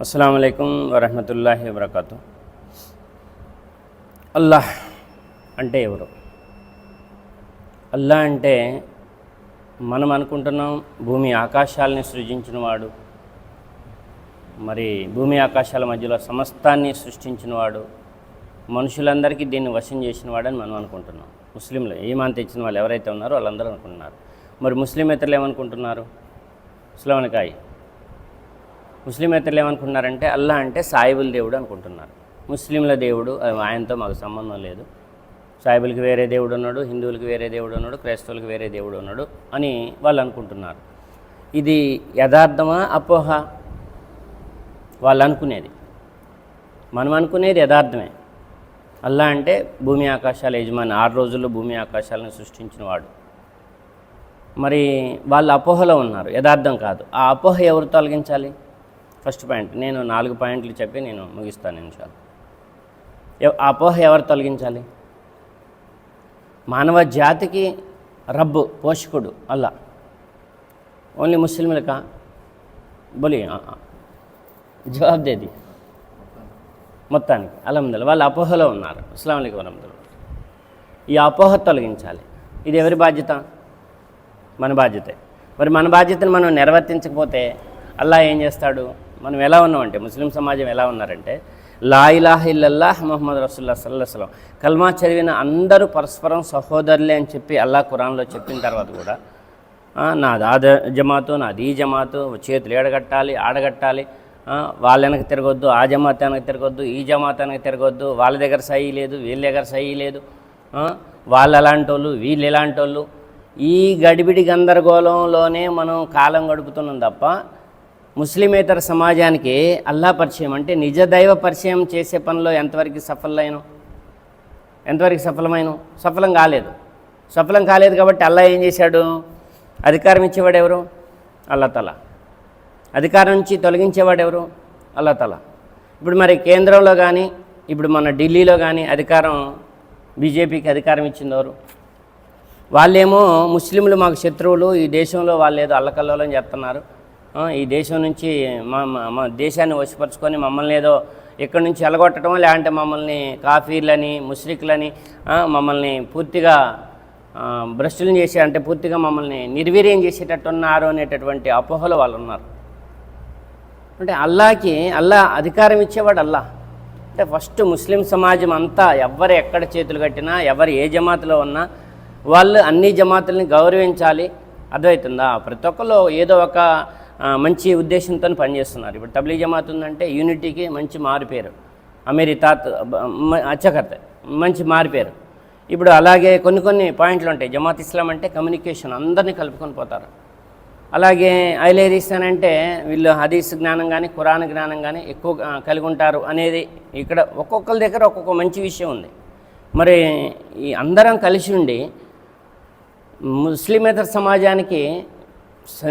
అస్సలం అయికం వరహమతుల్లాహి వబర్కాతు. అల్లాహ్ అంటే ఎవరు? అల్లా అంటే మనం అనుకుంటున్నాం భూమి ఆకాశాలని సృజించినవాడు. మరి భూమి ఆకాశాల మధ్యలో సమస్తాన్ని సృష్టించినవాడు. మనుషులందరికీ దీన్ని వశం చేసినవాడని మనం అనుకుంటున్నాం. ముస్లింలు ఈమాన్ తెచ్చిన వాళ్ళు ఎవరైతే ఉన్నారో వాళ్ళందరూ అనుకుంటున్నారు. మరి ముస్లిం ఇతరులు ఏమనుకుంటున్నారు? ఇస్లామనికాయ ముస్లిం ఏమనుకుంటున్నారంటే అల్లా అంటే సాయిబుల్ దేవుడు అనుకుంటున్నారు. ముస్లింల దేవుడు ఆయనతో మాకు సంబంధం లేదు. సాయిబులకి వేరే దేవుడు ఉన్నాడు హిందువులకి వేరే దేవుడు ఉన్నాడు క్రైస్తవులకి వేరే దేవుడు ఉన్నాడు అని వాళ్ళు అనుకుంటున్నారు. ఇది యథార్థమా అపోహ? వాళ్ళు అనుకునేది. మనం అనుకునేది యథార్థమే. అల్లా అంటే భూమి ఆకాశాల యజమాని ఆరు రోజుల్లో భూమి ఆకాశాలను సృష్టించిన వాడు. మరి వాళ్ళు అపోహలో ఉన్నారు యథార్థం కాదు. ఆ అపోహ ఎవరు తొలగించాలి? First point. నేను నాలుగు పాయింట్లు చెప్పి నేను ముగిస్తాను నిమిషాలు ఎవ- ఆ అపోహ ఎవరు తొలగించాలి? మానవ జాతికి రబ్బు పోషకుడు అల్లా. ఓన్లీ ముస్లింలక? బొలి ఆ, జవాబు దేది? మొత్తానికి. అలహమ్దుల్లా వాళ్ళు అపోహలో ఉన్నారు. అస్సలం అయికం వరహమతుల్లా. ఈ అపోహ తొలగించాలి. ఇది ఎవరి బాధ్యత? మన బాధ్యతే. మరి మన బాధ్యతను మనం నిర్వర్తించకపోతే అల్లా ఏం చేస్తాడు? మనం ఎలా ఉన్నామంటే ముస్లిం సమాజం ఎలా ఉన్నారంటే లా ఇలాహ ఇల్లల్లాహ్ మొహమ్మద్ రసూల్లా సల్లాహం కల్మా చదివిన అందరూ పరస్పరం సహోదరులే అని చెప్పి అల్లా ఖురాన్లో చెప్పిన తర్వాత కూడా నాది ఆ జమాతు నాది ఈ జమాతు చేతులు ఏడగట్టాలి ఆడగట్టాలి వాళ్ళ వెనక తిరగొద్దు ఆ జమాత్ వెనక తిరగొద్దు ఈ జమాత్ వెనక తిరగొద్దు వాళ్ళ దగ్గర సహీ లేదు వీళ్ళ దగ్గర సహీ లేదు వాళ్ళు ఎలాంటి వాళ్ళు వీళ్ళు ఎలాంటి వాళ్ళు ఈ గడిబిడి గందరగోళంలోనే మనం కాలం గడుపుతున్నాం తప్ప ముస్లిమేతర సమాజానికి అల్లా పరిచయం అంటే నిజ దైవ పరిచయం చేసే పనిలో ఎంతవరకు సఫలమైనా ఎంతవరకు సఫలమైన సఫలం కాలేదు. సఫలం కాలేదు కాబట్టి అల్లా ఏం చేశాడు? అధికారం ఇచ్చేవాడు ఎవరు? అల్లాతల అధికారం నుంచి తొలగించేవాడు ఎవరు? అల్లాతల ఇప్పుడు మరి కేంద్రంలో కానీ ఇప్పుడు మన ఢిల్లీలో కానీ అధికారం బీజేపీకి అధికారం ఇచ్చింది ఎవరు? వాళ్ళేమో ముస్లింలు మాకు శత్రువులు ఈ దేశంలో వాళ్ళు ఏదో అల్లకల్లోలం చేస్తున్నారు. ఈ దేశం నుంచి మా మా- దేశాన్ని వశపరుచుకొని మమ్మల్ని ఏదో ఇక్కడ నుంచి ఎలగొట్టడం లేదంటే మమ్మల్ని కాఫీలని ముస్లింలని మమ్మల్ని పూర్తిగా భ్రష్టులు భ్రష్టులను చేసే అంటే పూర్తిగా మమ్మల్ని నిర్వీర్యం చేసేటట్టు ఉన్నారు అనేటటువంటి అపోహలు వాళ్ళు ఉన్నారు. అంటే అల్లాకి అల్లా అధికారం ఇచ్చేవాడు అల్లా. అంటే ఫస్ట్ ముస్లిం సమాజం అంతా ఎవరు ఎక్కడ చేతులు కట్టినా ఎవరు ఏ జమాతులో ఉన్నా వాళ్ళు అన్ని జమాతుల్ని గౌరవించాలి. అర్థమవుతుందా? ప్రతి ఒక్కరు ఏదో ఒక మంచి ఉద్దేశంతో పనిచేస్తున్నారు. ఇప్పుడు తబ్లీ జమాత్ ఉందంటే యూనిటీకి మంచి మారిపేరు అమీరి తాత్ అచ్చకర్త మంచి మారిపేరు ఇప్పుడు అలాగే కొన్ని కొన్ని పాయింట్లు ఉంటాయి. జమాత్ ఇస్లాం అంటే కమ్యూనికేషన్ అందరినీ కలుపుకొని పోతారు. అలాగే ఐలేరిస్తాన్ అంటే వీళ్ళు హదీస్ జ్ఞానం కానీ ఖురాన్ జ్ఞానం కానీ ఎక్కువ కలిగి ఉంటారు అనేది ఇక్కడ ఒక్కొక్కరి దగ్గర ఒక్కొక్క మంచి విషయం ఉంది. మరి ఈ అందరం కలిసి ఉండి ముస్లిమేతర సమాజానికి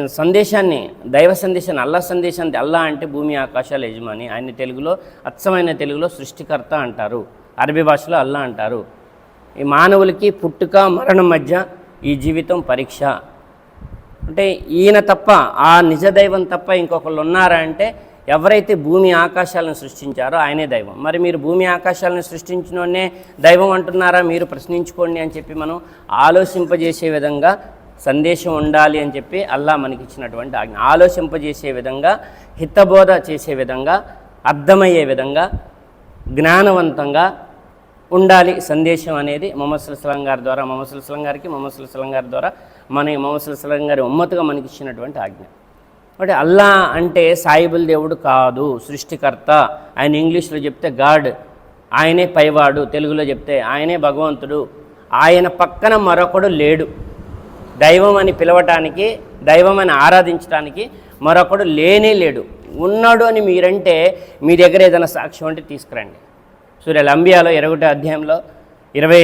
సందేశాన్ని దైవ సందేశాన్ని అల్లా సందేశాన్ని అల్లా అంటే భూమి ఆకాశాల యజమాని. ఆయన తెలుగులో అచ్చమైన తెలుగులో సృష్టికర్త అంటారు. అరబీ భాషలో అల్లా అంటారు. ఈ మానవులకి పుట్టుక మరణం మధ్య ఈ జీవితం పరీక్ష. అంటే ఈయన తప్ప ఆ నిజ దైవం తప్ప ఇంకొకళ్ళు ఉన్నారా అంటే ఎవరైతే భూమి ఆకాశాలను సృష్టించారో ఆయనే దైవం. మరి మీరు భూమి ఆకాశాలను సృష్టించినోనే దైవం అంటున్నారా? మీరు ప్రశ్నించుకోండి అని చెప్పి మనం ఆలోచింపజేసే విధంగా సందేశం ఉండాలి అని చెప్పి అల్లా మనకి ఇచ్చినటువంటి ఆజ్ఞ. ఆలోచింపజేసే విధంగా హితబోధ చేసే విధంగా అర్థమయ్యే విధంగా జ్ఞానవంతంగా ఉండాలి సందేశం అనేది మొహమ్మద్ సలం గారి ద్వారా మొహమ్మద్ సలం గారికి మొహమ్మద్ సలం గారి ద్వారా మన మొహమ్మద్ సలం గారి ఉమ్మతుగా మనకి ఇచ్చినటువంటి ఆజ్ఞ. అంటే అల్లా అంటే సాయిబుల్ దేవుడు కాదు సృష్టికర్త. ఆయన ఇంగ్లీష్లో చెప్తే గాడ్ ఆయనే పైవాడు. తెలుగులో చెప్తే ఆయనే భగవంతుడు. ఆయన పక్కన మరొకడు లేడు. దైవం అని పిలవటానికి దైవం అని ఆరాధించడానికి మరొకడు లేనే లేడు. ఉన్నాడు అని మీరంటే మీ దగ్గర ఏదైనా సాక్ష్యం అంటే తీసుకురండి. సూర్యుల అంబియాలో ఇరవై అధ్యాయంలో ఇరవై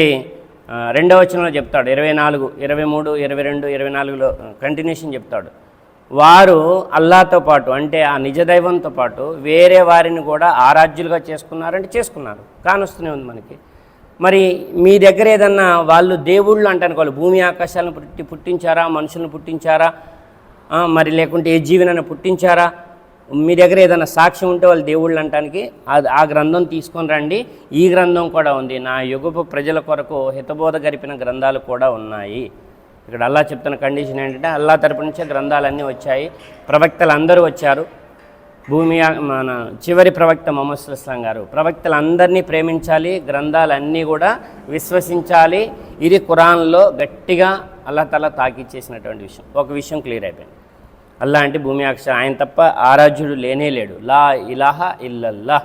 రెండవ వచనంలో చెప్తాడు. ఇరవై నాలుగు ఇరవై మూడు ఇరవై రెండు ఇరవై నాలుగులో కంటిన్యూషన్ చెప్తాడు. వారు అల్లాతో పాటు అంటే ఆ నిజ దైవంతో పాటు వేరే వారిని కూడా ఆరాధ్యులుగా చేసుకున్నారంటే చేసుకున్నారు. కానొస్తూనే ఉంది మనకి. మరి మీ దగ్గర ఏదన్నా వాళ్ళు దేవుళ్ళు అంటాను వాళ్ళు భూమి ఆకాశాలను పుట్టి పుట్టించారా? మనుషులను పుట్టించారా? మరి లేకుంటే ఏ జీవనైనా పుట్టించారా? మీ దగ్గర ఏదైనా సాక్ష్యం ఉంటే వాళ్ళు దేవుళ్ళు అంటానికి అది ఆ గ్రంథం తీసుకొని రండి. ఈ గ్రంథం కూడా ఉంది. నా యుగపు ప్రజల కొరకు హితబోధ గరిపిన గ్రంథాలు కూడా ఉన్నాయి. ఇక్కడ అల్లా చెప్తున్న కండిషన్ ఏంటంటే అల్లా తరపు నుంచే గ్రంథాలన్నీ వచ్చాయి. ప్రవక్తలు అందరూ వచ్చారు. భూమి మన చివరి ప్రవక్త మొహమ్మద్ ఇస్లాం గారు. ప్రవక్తలందరినీ ప్రేమించాలి గ్రంథాలన్నీ కూడా విశ్వసించాలి ఇది ఖురాన్లో గట్టిగా అల్లా తల తాకిచ్చేసినటువంటి విషయం. ఒక విషయం క్లియర్ అయిపోయింది. అల్లా అంటే భూమి అక్షరం ఆయన తప్ప ఆరాధ్యుడు లేనే లేడు. లా ఇలాహ ఇల్లల్లా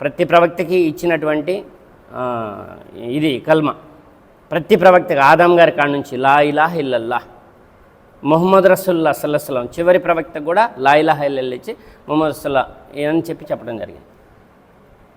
ప్రతి ప్రవక్తకి ఇచ్చినటువంటి ఇది కల్మ. ప్రతి ప్రవక్తకి ఆదాం గారి కాడ నుంచి లా ఇలాహ ఇల్లల్లా మొహమ్మద్ రసుల్లా సల్లాహం చివరి ప్రవక్త కూడా లా ఇలాహ మొహమ్మద్ రసుల్లా అని చెప్పి చెప్పడం జరిగింది.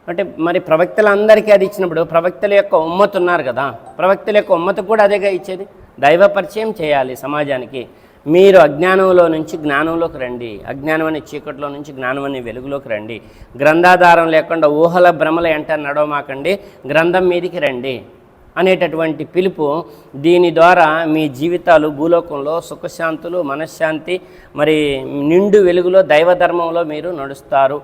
అంటే మరి ప్రవక్తలందరికీ అది ఇచ్చినప్పుడు ప్రవక్తల యొక్క ఉమ్మత్ ఉన్నారు కదా ప్రవక్తల యొక్క ఉమ్మతి కూడా అదేగా ఇచ్చేది? దైవ పరిచయం చేయాలి సమాజానికి. మీరు అజ్ఞానంలో నుంచి జ్ఞానంలోకి రండి. అజ్ఞానం అనే చీకట్లో నుంచి జ్ఞానం అనే వెలుగులోకి రండి. గ్రంథాధారం లేకుండా ఊహల భ్రమల ఎంట నడవమాకండి. గ్రంథం మీదికి రండి. అనేటటువంటి పిలుపు దీని ద్వారా మీ జీవితాలు భూలోకంలో సుఖశాంతులు మనశ్శాంతి మరి నిండు వెలుగులో దైవధర్మంలో మీరు నడుస్తారు.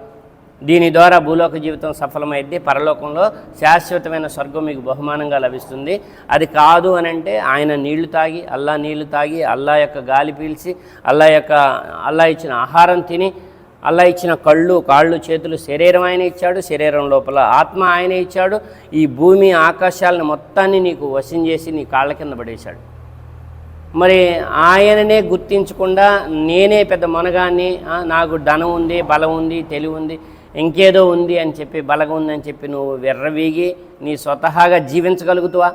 దీని ద్వారా భూలోక జీవితం సఫలమైద్ది. పరలోకంలో శాశ్వతమైన స్వర్గం మీకు బహుమానంగా లభిస్తుంది. అది కాదు అని అంటే ఆయన నీళ్ళు తాగి అల్లా నీళ్ళు తాగి అల్లా యొక్క గాలి పీల్చి అల్లా యొక్క అల్లా ఇచ్చిన ఆహారం తిని అల్లా ఇచ్చిన కళ్ళు కాళ్ళు చేతులు శరీరం ఆయన ఇచ్చాడు శరీరం లోపల ఆత్మ ఆయన ఇచ్చాడు ఈ భూమి ఆకాశాలను మొత్తాన్ని నీకు వశం చేసి నీ కాళ్ళ కింద పడేశాడు. మరి ఆయననే గుర్తించకుండా నేనే పెద్ద మొనగాన్ని నాకు ధనం ఉంది బలం ఉంది తెలివి ఉంది ఇంకేదో ఉంది అని చెప్పి బలగం ఉందని చెప్పి నువ్వు వెర్రవీగి నీ స్వతహాగా జీవించగలుగుతావా?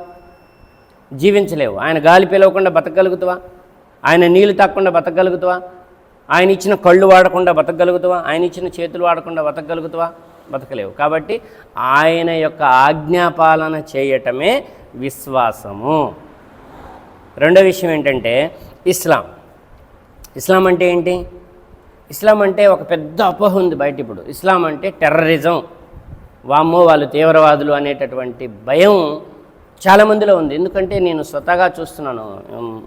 జీవించలేవు. ఆయన గాలి పిలవకుండా బతకగలుగుతావా? ఆయన నీళ్ళు తాకుండా బతకగలుగుతావా? ఆయన ఇచ్చిన కళ్ళు వాడకుండా బతకగలుగుతావా? ఆయన ఇచ్చిన చేతులు వాడకుండా బతకగలుగుతావా? బతకలేవు. కాబట్టి ఆయన యొక్క ఆజ్ఞాపాలన చేయటమే విశ్వాసము. రెండో విషయం ఏంటంటే ఇస్లాం. ఇస్లాం అంటే ఏంటి? ఇస్లాం అంటే ఒక పెద్ద అపోహ ఉంది బయట ఇప్పుడు. ఇస్లాం అంటే టెర్రరిజం. వామ్మో వాళ్ళు తీవ్రవాదులు అనేటటువంటి భయం చాలామందిలో ఉంది. ఎందుకంటే నేను స్వతహాగా చూస్తున్నాను.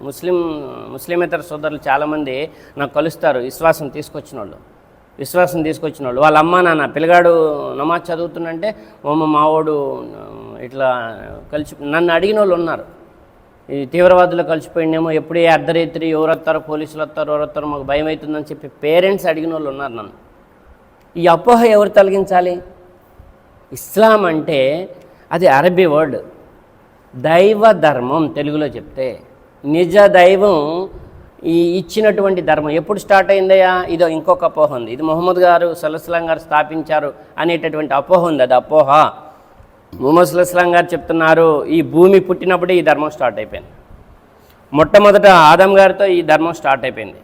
ముస్లిం ముస్లిమేతర సోదరులు చాలామంది నాకు కలుస్తారు. విశ్వాసం తీసుకొచ్చిన వాళ్ళు విశ్వాసం తీసుకొచ్చిన వాళ్ళు వాళ్ళ అమ్మ నాన్న పిల్లగాడు నమాజ్ చదువుతున్నంటే ఓమ మావోడు ఇట్లా కలిసి నన్ను అడిగిన వాళ్ళు ఉన్నారు. ఈ తీవ్రవాదులు కలిసిపోయిండేమో ఎప్పుడే అర్ధరాత్రి ఎవరు వస్తారో పోలీసులు వస్తారు ఎవరు వస్తారో మాకు భయం అవుతుందని చెప్పి పేరెంట్స్ అడిగిన వాళ్ళు ఉన్నారు నన్ను. ఈ అపోహ ఎవరు తొలగించాలి? ఇస్లాం అంటే అది అరబీ వర్డ్. దైవ ధర్మం తెలుగులో చెప్తే నిజ దైవం ఈ ఇచ్చినటువంటి ధర్మం. ఎప్పుడు స్టార్ట్ అయిందయ్యా? ఇదో ఇంకొక అపోహ ఉంది. ఇది మొహమ్మద్ గారు సలస్లాం గారు స్థాపించారు అనేటటువంటి అపోహ ఉంది. అది అపోహ. ముహమ్మద్ సలస్లాం గారు చెప్తున్నారు ఈ భూమి పుట్టినప్పుడే ఈ ధర్మం స్టార్ట్ అయిపోయింది. మొట్టమొదట ఆదం గారితో ఈ ధర్మం స్టార్ట్ అయిపోయింది.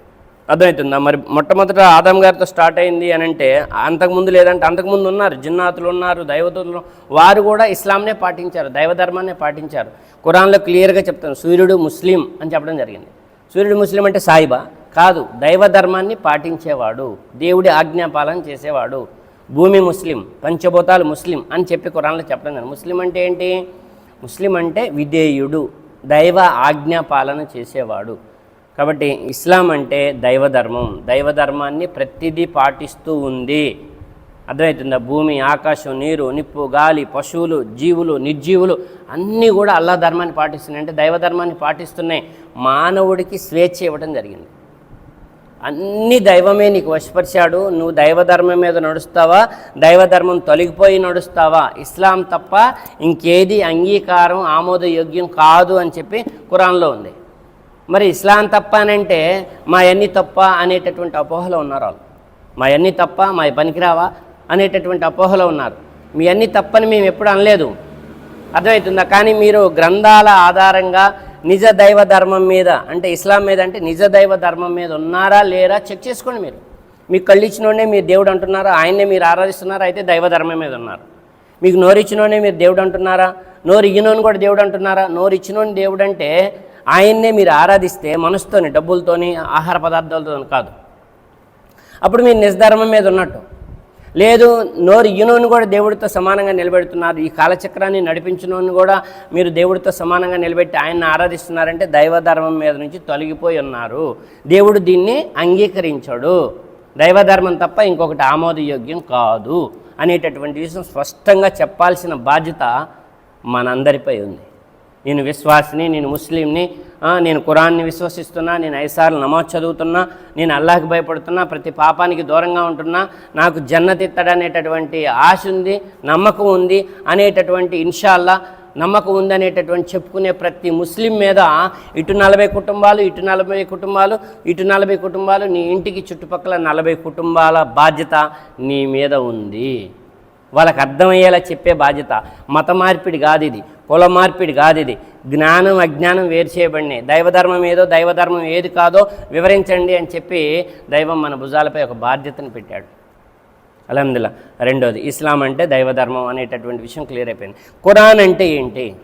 అర్థమవుతుందా మరి మొట్టమొదట ఆదాం గారితో స్టార్ట్ అయింది అని అంటే అంతకుముందు లేదంటే అంతకుముందు ఉన్నారు జిన్నాతులు ఉన్నారు దైవతులు వారు కూడా ఇస్లాంనే పాటించారు దైవ ధర్మాన్నే పాటించారు. కురాన్లో క్లియర్గా చెప్తాను సూర్యుడు ముస్లిం అని చెప్పడం జరిగింది. సూర్యుడు ముస్లిం అంటే సాయిబా? కాదు దైవ ధర్మాన్ని పాటించేవాడు దేవుడి ఆజ్ఞాపాలన చేసేవాడు. భూమి ముస్లిం పంచభూతాలు ముస్లిం అని చెప్పి కురాన్లో చెప్పడం జరిగింది. ముస్లిం అంటే ఏంటి? ముస్లిం అంటే విధేయుడు దైవ ఆజ్ఞాపాలన చేసేవాడు. కాబట్టి ఇస్లాం అంటే దైవ ధర్మం దైవ ధర్మాన్ని ప్రతిదీ పాటిస్తూ ఉంది. అర్థమవుతుందా? భూమి ఆకాశం నీరు నిప్పు గాలి పశువులు జీవులు నిర్జీవులు అన్నీ కూడా అల్లా ధర్మాన్ని పాటిస్తున్నాయి. అంటే దైవధర్మాన్ని పాటిస్తున్నాయి. మానవుడికి స్వేచ్ఛ ఇవ్వడం జరిగింది. అన్ని దైవమే నీకు వశపరిచాడు. నువ్వు దైవధర్మం మీద నడుస్తావా? దైవధర్మం తొలగిపోయి నడుస్తావా? ఇస్లాం తప్ప ఇంకేది అంగీకారం ఆమోదయోగ్యం కాదు అని చెప్పి కురాన్లో ఉంది. మరి ఇస్లాం తప్ప అని అంటే మా అన్ని తప్ప అనేటటువంటి అపోహలో ఉన్నారు వాళ్ళు. మా అన్ని తప్ప మా పనికిరావా అనేటటువంటి అపోహలో ఉన్నారు. మీ అన్ని తప్పని మేము ఎప్పుడు అనలేదు. అర్థమవుతుందా? కానీ మీరు గ్రంథాల ఆధారంగా నిజ దైవ ధర్మం మీద అంటే ఇస్లాం మీద అంటే నిజ దైవ ధర్మం మీద ఉన్నారా లేరా చెక్ చేసుకోండి మీరు. మీకు కళ్ళిచ్చినోడే మీరు దేవుడు అంటున్నారా? ఆయన్నే మీరు ఆరాధిస్తున్నారా? అయితే దైవ ధర్మం మీద ఉన్నారు. మీకు నోరు మీరు దేవుడు అంటున్నారా? నోరు ఇగినోని కూడా దేవుడు అంటున్నారా? నోరు ఇచ్చినోని దేవుడు అంటే ఆయన్నే మీరు ఆరాధిస్తే మనసుతోని డబ్బులతోని ఆహార పదార్థాలతో కాదు. అప్పుడు మీరు నిజధర్మం మీద ఉన్నట్టు. లేదు నోరు ఈయనోని కూడా దేవుడితో సమానంగా నిలబెడుతున్నారు. ఈ కాలచక్రాన్ని నడిపించినోని కూడా మీరు దేవుడితో సమానంగా నిలబెట్టి ఆయన్ని ఆరాధిస్తున్నారంటే దైవధర్మం మీద నుంచి తొలగిపోయి ఉన్నారు. దేవుడు దీన్ని అంగీకరించాడు. దైవధర్మం తప్ప ఇంకొకటి ఆమోదయోగ్యం కాదు అనేటటువంటి విషయం స్పష్టంగా చెప్పాల్సిన బాధ్యత మనందరిపై ఉంది. నేను విశ్వాసిని నేను ముస్లింని నేను కురాన్ని విశ్వసిస్తున్నా నేను ఐసార్లు నమాజ్ చదువుతున్నా నేను అల్లాహకి భయపడుతున్నా ప్రతి పాపానికి దూరంగా ఉంటున్నా నాకు జన్నతిత్తడనేటటువంటి ఆశ ఉంది నమ్మకం ఉంది అనేటటువంటి ఇన్షాల్లా నమ్మకం ఉందనేటటువంటి చెప్పుకునే ప్రతి ముస్లిం మీద ఇటు నలభై కుటుంబాలు ఇటు నలభై కుటుంబాలు ఇటు నలభై కుటుంబాలు నీ ఇంటికి చుట్టుపక్కల నలభై కుటుంబాల బాధ్యత నీ మీద ఉంది. వాళ్ళకి అర్థమయ్యేలా చెప్పే బాధ్యత. మత మార్పిడి కాదు ఇది కుల మార్పిడి కాదు ఇది జ్ఞానం అజ్ఞానం వేరు చేయబడినాయి. దైవధర్మం ఏదో దైవధర్మం ఏది కాదో వివరించండి అని చెప్పి దైవం మన భుజాలపై ఒక బాధ్యతను పెట్టాడు. అలహమ్దుల్లా రెండోది ఇస్లాం అంటే దైవధర్మం అనేటటువంటి విషయం క్లియర్ అయిపోయింది. ఖురాన్ అంటే ఏంటి?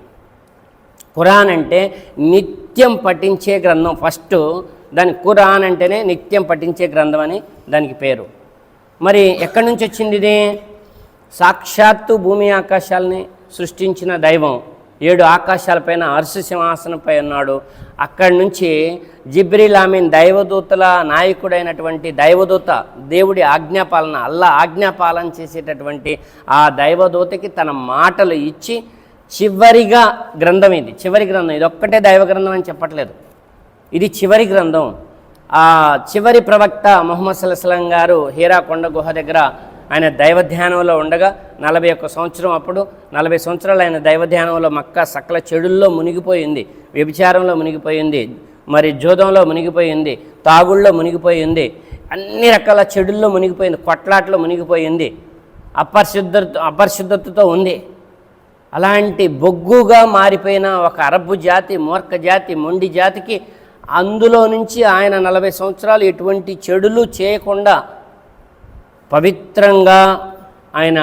ఖురాన్ అంటే నిత్యం పఠించే గ్రంథం. ఫస్ట్ దాని ఖురాన్ అంటేనే నిత్యం పఠించే గ్రంథం అని దానికి పేరు. మరి ఎక్కడి నుంచి వచ్చింది ఇది? సాక్షాత్తు భూమి ఆకాశాలని సృష్టించిన దైవం ఏడు ఆకాశాలపైన అర్ష సింహాసనంపై ఉన్నాడు. అక్కడి నుంచి జిబ్రీల్ ఆమీన్ దైవదూతల నాయకుడైనటువంటి దైవదూత దేవుడి ఆజ్ఞాపాలన అల్లా ఆజ్ఞాపాలన చేసేటటువంటి ఆ దైవదూతకి తన మాటలు ఇచ్చి చివరిగా గ్రంథం ఇది. చివరి గ్రంథం ఇది ఒక్కటే దైవ గ్రంథం అని చెప్పట్లేదు. ఇది చివరి గ్రంథం. ఆ చివరి ప్రవక్త మొహమ్మద్ సల్లాహం గారు హీరా కొండ గుహ దగ్గర ఆయన దైవ ధ్యానంలో ఉండగా నలభై ఒక్క సంవత్సరం అప్పుడు నలభై సంవత్సరాలు ఆయన దైవ ధ్యానంలో మక్క సకల చెడుల్లో మునిగిపోయింది వ్యభిచారంలో మునిగిపోయింది మరి జోదంలో మునిగిపోయింది తాగుళ్ళలో మునిగిపోయింది అన్ని రకాల చెడుల్లో మునిగిపోయింది కొట్లాట్లో మునిగిపోయింది అపరిశుద్ధ అపరిశుద్ధతతో ఉంది. అలాంటి బొగ్గుగా మారిపోయిన ఒక అరబ్బు జాతి మూర్ఖ జాతి మొండి జాతికి అందులో నుంచి ఆయన నలభై సంవత్సరాలు ఎటువంటి చెడులు చేయకుండా పవిత్రంగా ఆయన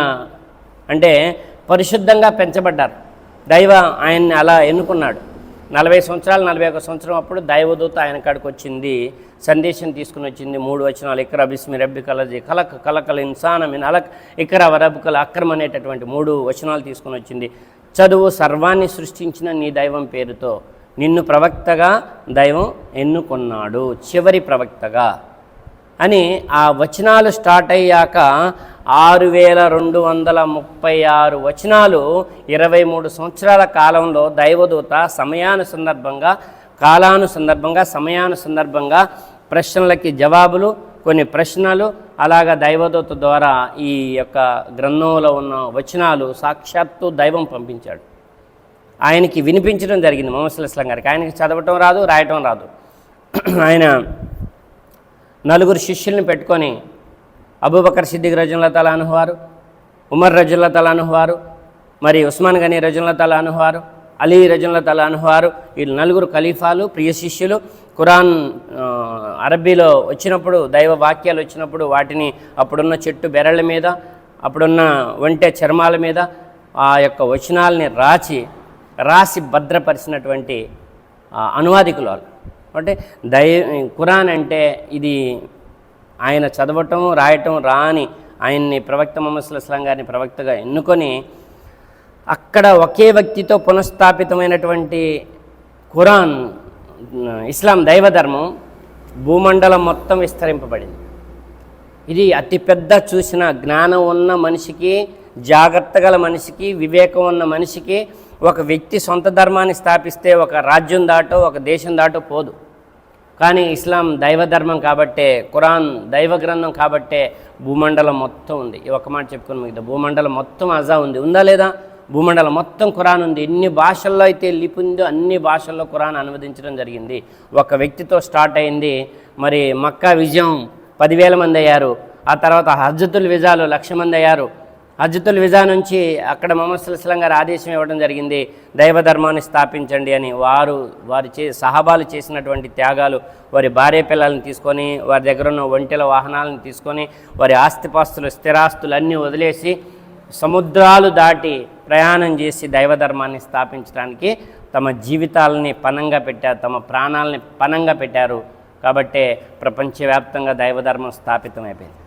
అంటే పరిశుద్ధంగా పెంచబడ్డారు. దైవ ఆయన్ని అలా ఎన్నుకున్నాడు. నలభై సంవత్సరాలు నలభై ఒక సంవత్సరం అప్పుడు దైవదూత ఆయన కాడికి వచ్చింది సందేశం తీసుకుని వచ్చింది మూడు వచనాలు ఇక్కడ బిస్మి రబ్బి కలజీ కలక్ కలకల ఇన్సానమిన్ అలక్ ఇక్కడ వరబుకల అక్రమ అనేటటువంటి మూడు వచనాలు తీసుకుని వచ్చింది. చదువు సర్వాన్ని సృష్టించిన నీ దైవం పేరుతో నిన్ను ప్రవక్తగా దైవం ఎన్నుకున్నాడు చివరి ప్రవక్తగా. అని ఆ వచనాలు స్టార్ట్ అయ్యాక ఆరు వేల రెండు వందల ముప్పై ఆరు వచనాలు ఇరవై మూడు సంవత్సరాల కాలంలో దైవదూత సమయాను సందర్భంగా కాలాను సందర్భంగా సమయాను సందర్భంగా ప్రశ్నలకి జవాబులు కొన్ని ప్రశ్నలు అలాగా దైవదూత ద్వారా ఈ యొక్క గ్రంథంలో ఉన్న వచనాలు సాక్షాత్తు దైవం పంపించాడు. ఆయనకి వినిపించడం జరిగింది. మొహమ్మద్ అస్లం గారికి. ఆయనకి చదవటం రాదు రాయటం రాదు. ఆయన నలుగురు శిష్యుల్ని పెట్టుకొని అబూబకర్ సిద్దిక్ రజుల్లా తలా అనువారు ఉమర్ రజుల్లా తలా అనువారు మరి ఉస్మాన్ గనీ రజుల్లా తలా అనుహవారు అలీ రజుల్లా తలా అనువారు వీళ్ళు నలుగురు ఖలీఫాలు ప్రియ శిష్యులు. ఖురాన్ అరబీలో అరబ్బీలో వచ్చినప్పుడు దైవ వాక్యాలు వచ్చినప్పుడు వాటిని అప్పుడున్న చెట్టు బెరళ్ళ మీద అప్పుడున్న ఒంటె చర్మాల మీద ఆ యొక్క వచనాల్ని రాచి రాసి భద్రపరిచినటువంటి అనువాదికులు వాళ్ళు. అంటే దై ఖురాన్ అంటే ఇది ఆయన చదవటం రాయటం రాని ఆయన్ని ప్రవక్త మొహమ్మద్ అస్లాం గారిని ప్రవక్తగా ఎన్నుకొని అక్కడ ఒకే వ్యక్తితో పునఃస్థాపితమైనటువంటి ఖురాన్ ఇస్లాం దైవధర్మం భూమండలం మొత్తం విస్తరింపబడింది. ఇది అతిపెద్ద చూసిన జ్ఞానం ఉన్న మనిషికి జాగ్రత్త గల మనిషికి వివేకం ఉన్న మనిషికి ఒక వ్యక్తి సొంత ధర్మాన్ని స్థాపిస్తే ఒక రాజ్యం దాటో ఒక దేశం దాటో పోదు. కానీ ఇస్లాం దైవ ధర్మం కాబట్టే ఖురాన్ దైవ గ్రంథం కాబట్టే భూమండలం మొత్తం ఉంది. ఈ ఒక్క మాట చెప్పుకుని మిగతా భూమండలం మొత్తం అజా ఉంది. ఉందా లేదా? భూమండలం మొత్తం ఖురాన్ ఉంది. ఎన్ని భాషల్లో అయితే లిపి ఉందో అన్ని భాషల్లో ఖురాన్ అనువదించడం జరిగింది. ఒక వ్యక్తితో స్టార్ట్ అయింది. మరి మక్కా విజయం పదివేల మంది అయ్యారు. ఆ తర్వాత హజ్జతుల్ విజాలు లక్ష మంది అయ్యారు. అజతుల్ విజా నుంచి అక్కడ మొహమ్మద్ సుల్లాం గారు ఆదేశం ఇవ్వడం జరిగింది దైవ ధర్మాన్ని స్థాపించండి అని వారు వారు చే సహబాలు చేసినటువంటి త్యాగాలు వారి భార్య పిల్లల్ని తీసుకొని వారి దగ్గర ఉన్న ఒంటెల వాహనాలను తీసుకొని వారి ఆస్తిపాస్తులు స్థిరాస్తులు అన్నీ వదిలేసి సముద్రాలు దాటి ప్రయాణం చేసి దైవ ధర్మాన్ని స్థాపించడానికి తమ జీవితాలని పనంగా పెట్టారు తమ ప్రాణాలని పనంగా పెట్టారు. కాబట్టే ప్రపంచవ్యాప్తంగా దైవధర్మం స్థాపితమైపోయింది.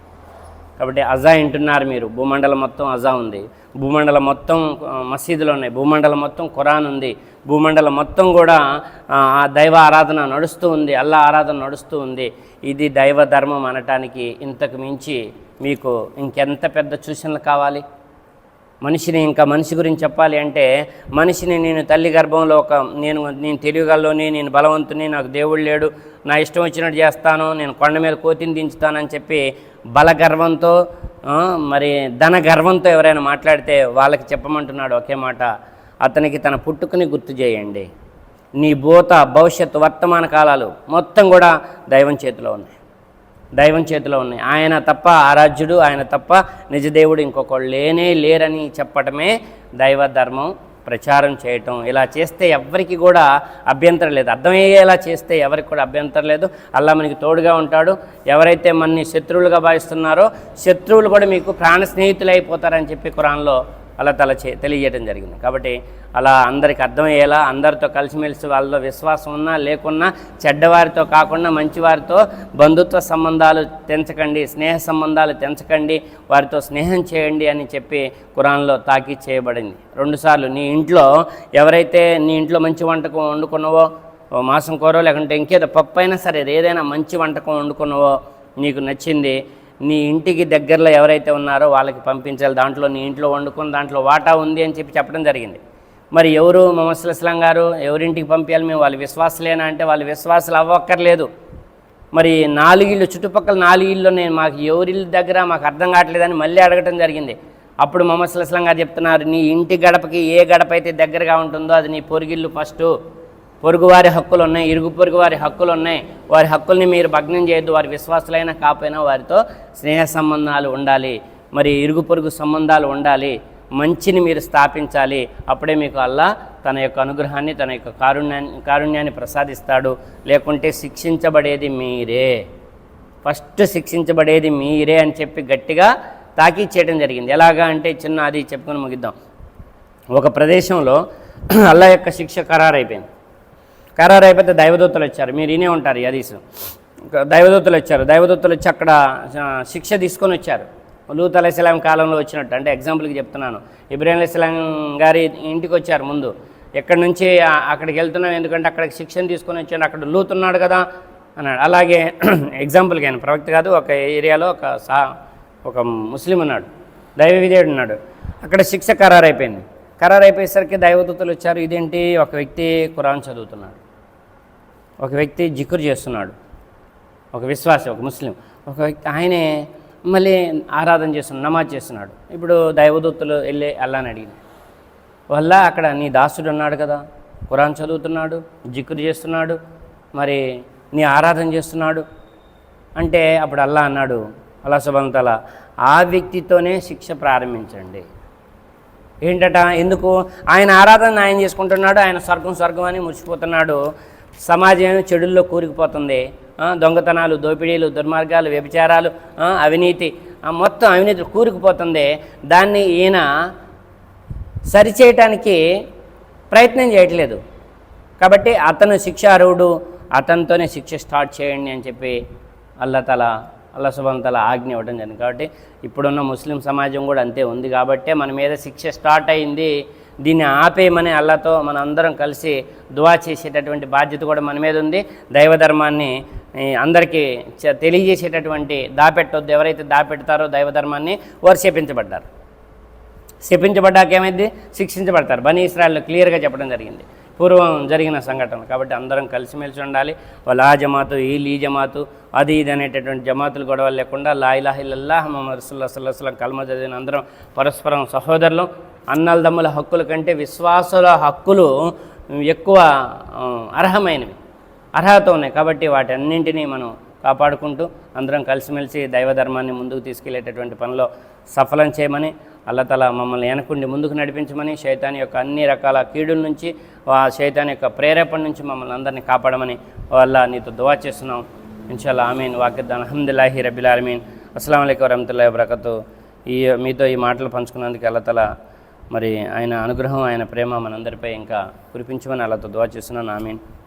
కాబట్టి అజా వింటున్నారు మీరు. భూమండలం మొత్తం అజా ఉంది. భూమండలం మొత్తం మసీదులు ఉన్నాయి. భూమండలం మొత్తం ఖురాన్ ఉంది. భూమండలం మొత్తం కూడా ఆ, దైవ ఆరాధన నడుస్తూ ఉంది. అల్లా ఆరాధన నడుస్తూ ఉంది. ఇది దైవ ధర్మం అనటానికి ఇంతకు మించి మీకు ఇంకెంత పెద్ద సూచనలు కావాలి? మనిషిని ఇంకా మనిషి గురించి చెప్పాలి అంటే మనిషిని నేను తల్లి గర్భంలో ఒక నేను నేను తెలియగలలోని నేను బలవంతుని నాకు దేవుడు లేడు నా ఇష్టం వచ్చినట్టు చేస్తాను నేను కొండ మీద కోతిని దించుతానని చెప్పి బల గర్వంతో మరి ధన గర్వంతో ఎవరైనా మాట్లాడితే వాళ్ళకి చెప్పమంటున్నాడు ఒకే మాట అతనికి తన పుట్టుకుని గుర్తు చేయండి. నీ భూత భవిష్యత్తు వర్తమాన కాలాలు మొత్తం కూడా దైవం చేతిలో ఉన్నాయి. దైవం చేతిలో ఉన్నాయి. ఆయన తప్ప ఆరాధ్యుడు ఆయన తప్ప నిజదేవుడు ఇంకొకళ్ళు లేనే లేరని చెప్పటమే దైవ ధర్మం. ప్రచారం చేయటం ఇలా చేస్తే ఎవరికి కూడా అభ్యంతరం లేదు. అర్థమయ్యేలా చేస్తే ఎవరికి కూడా అభ్యంతరం లేదు. అల్లా మనకి తోడుగా ఉంటాడు. ఎవరైతే మనని శత్రువులుగా భావిస్తున్నారో శత్రువులు కూడా మీకు ప్రాణ స్నేహితులు అయిపోతారని చెప్పి కురాన్లో అలా తల తెలియజేయడం జరిగింది. కాబట్టి అలా అందరికి అర్థమయ్యేలా అందరితో కలిసిమెలిసి వాళ్ళలో విశ్వాసం ఉన్నా లేకున్నా చెడ్డవారితో కాకుండా మంచివారితో బంధుత్వ సంబంధాలు తెంచకండి స్నేహ సంబంధాలు తెంచకండి వారితో స్నేహం చేయండి అని చెప్పి కురాన్లో తాకీ చేయబడింది. రెండుసార్లు నీ ఇంట్లో ఎవరైతే నీ ఇంట్లో మంచి వంటకం వండుకున్నావో ఓ మాసం కూర లేకుంటే ఇంకేదో పప్పు అయినా సరే ఏదైనా మంచి వంటకం వండుకున్నావో నీకు నచ్చింది నీ ఇంటికి దగ్గరలో ఎవరైతే ఉన్నారో వాళ్ళకి పంపించాలి. దాంట్లో నీ ఇంట్లో వండుకుని దాంట్లో వాటా ఉంది అని చెప్పి చెప్పడం జరిగింది. మరి ఎవరు మొహమ్మద్ ఇస్లాం గారు? ఎవరింటికి పంపించాలి? మేము వాళ్ళు విశ్వాసులేనా అంటే వాళ్ళు విశ్వాసులు అవ్వక్కర్లేదు. మరి నాలుగిళ్ళు చుట్టుపక్కల నాలుగిళ్ళు నేను మాకు ఎవరిళ్ళ దగ్గర మాకు అర్థం కావట్లేదని మళ్ళీ అడగటం జరిగింది. అప్పుడు మొహమ్మద్ ఇస్లాం గారు చెప్తున్నారు నీ ఇంటి గడపకి ఏ గడప అయితే దగ్గరగా ఉంటుందో అది నీ పొరుగిల్లు ఫస్ట్. పొరుగువారి హక్కులు ఉన్నాయి ఇరుగు పొరుగు వారి హక్కులు ఉన్నాయి వారి హక్కుల్ని మీరు భగ్నం చేయొద్దు వారి విశ్వాసులైనా కాపోయినా వారితో స్నేహ సంబంధాలు ఉండాలి. మరి ఇరుగు పొరుగు సంబంధాలు ఉండాలి. మంచిని మీరు స్థాపించాలి. అప్పుడే మీకు అల్లా తన యొక్క అనుగ్రహాన్ని తన యొక్క కారుణ్యాన్ని కారుణ్యాన్ని ప్రసాదిస్తాడు. లేకుంటే శిక్షించబడేది మీరే. ఫస్ట్ శిక్షించబడేది మీరే అని చెప్పి గట్టిగా తాకీ చేయడం జరిగింది. ఎలాగా అంటే చిన్న అది చెప్పుకొని ముగిద్దాం. ఒక ప్రదేశంలో అల్లా యొక్క శిక్ష ఖరారైపోయింది. ఖరారు అయిపోతే దైవదూతలు వచ్చారు. మీరు ఇనే ఉంటారు ఈ దైవదూతలు వచ్చారు. దైవదూతలు వచ్చి అక్కడ శిక్ష తీసుకొని వచ్చారు. లూత్ అలైస్లాం కాలంలో వచ్చినట్టు. అంటే ఎగ్జాంపుల్కి చెప్తున్నాను. ఇబ్రాహీం అలైస్లాం గారి ఇంటికి వచ్చారు ముందు. ఎక్కడి నుంచి అక్కడికి వెళ్తున్నాం ఎందుకంటే అక్కడికి శిక్షణ తీసుకొని వచ్చాను అక్కడ లూత్ ఉన్నాడు కదా అన్నాడు. అలాగే ఎగ్జాంపుల్కి ఆయన ప్రవక్త కాదు ఒక ఏరియాలో ఒక సా ఒక ముస్లిం ఉన్నాడు. దైవ విధేయుడు ఉన్నాడు. అక్కడ శిక్ష ఖరారైపోయింది. ఖరారైపోయేసరికి దైవదూతలు వచ్చారు. ఇదేంటి? ఒక వ్యక్తి ఖురాన్ చదువుతున్నాడు. ఒక వ్యక్తి జిక్కురు చేస్తున్నాడు. ఒక విశ్వాసి ఒక ముస్లిం. ఒక వ్యక్తి ఆయనే మళ్ళీ ఆరాధన చేస్తున్నాడు నమాజ్ చేస్తున్నాడు. ఇప్పుడు దైవదూతలు వెళ్ళి అల్లాని అడిగింది వల్ల అక్కడ నీ దాసుడు ఉన్నాడు కదా? కురాన్ చదువుతున్నాడు జిక్కురు చేస్తున్నాడు మరి నీ ఆరాధన చేస్తున్నాడు? అంటే అప్పుడు అల్లా అన్నాడు అలా సుబంతల ఆ వ్యక్తితోనే శిక్ష ప్రారంభించండి. ఏంటట? ఎందుకు? ఆయన ఆరాధన ఆయన చేసుకుంటున్నాడు ఆయన స్వర్గం స్వర్గం అని మురిసిపోతున్నాడు. సమాజం చెడుల్లో కూరుకుపోతుంది. దొంగతనాలు దోపిడీలు దుర్మార్గాలు వ్యభిచారాలు అవినీతి మొత్తం అవినీతి కూరుకుపోతుంది. దాన్ని ఈయన సరిచేయటానికి ప్రయత్నం చేయట్లేదు. కాబట్టి అతను శిక్షార్హుడు అతనితోనే శిక్ష స్టార్ట్ చేయండి అని చెప్పి అల్లతల అల్లా సుబాన్ తల ఆజ్ఞ ఇవ్వడం జరిగింది. కాబట్టి ఇప్పుడున్న ముస్లిం సమాజం కూడా అంతే ఉంది. కాబట్టే మన మీద శిక్ష స్టార్ట్ అయింది. దీన్ని ఆపేయమని అల్లాతో మన అందరం కలిసి దువా చేసేటటువంటి బాధ్యత కూడా మన మీద ఉంది. దైవ ధర్మాన్ని అందరికీ తెలియజేసేటటువంటి దాపెట్టొద్దు. ఎవరైతే దాపెడతారో దైవ ధర్మాన్ని వారు శపించబడ్డారు. శపించబడ్డాక ఏమైంది? శిక్షించబడతారు. బనీ ఇస్రాయల్లో క్లియర్గా చెప్పడం జరిగింది. పూర్వం జరిగిన సంఘటన. కాబట్టి అందరం కలిసిమెలిసి ఉండాలి. వాళ్ళు ఆ జమాతు వీళ్ళు ఈ జమాతు అది ఇది అనేటటువంటి జమాతులు గొడవలు లేకుండా లా మహమ్మద్ ఇల్లల్లాహ్ రసుల్లా సల్లాహం కల్మ చదివిన అందరం పరస్పరం సహోదరులు. అన్నలదమ్ముల హక్కుల కంటే విశ్వాసుల హక్కులు ఎక్కువ అర్హమైనవి అర్హత ఉన్నాయి. కాబట్టి వాటన్నింటినీ మనం కాపాడుకుంటూ అందరం కలిసిమెలిసి దైవ ధర్మాన్ని ముందుకు తీసుకెళ్ళేటటువంటి పనిలో సఫలం చేయమని అల్లతల మమ్మల్ని వెనకుండి ముందుకు నడిపించమని శైతాన్ యొక్క అన్ని రకాల కీడుల నుంచి ఆ శైతాన్ యొక్క ప్రేరేపణ నుంచి మమ్మల్ని అందరినీ కాపాడమని వల్ల నీతో దువా చేస్తున్నాం. ఇన్షాల్లా ఆమీన్. వాకిద్దాన్. అహమ్దుల్లాహి రబిల్ ఆలమీన్. అస్సలం అయికం వరహతుల్లా వరకతు ఈ మీతో ఈ మాటలు పంచుకున్నందుకు అల్లతల మరి ఆయన అనుగ్రహం ఆయన ప్రేమ మనందరిపై ఇంకా కురిపించమని అలాతో దువా చేస్తున్నాను. ఆమెను.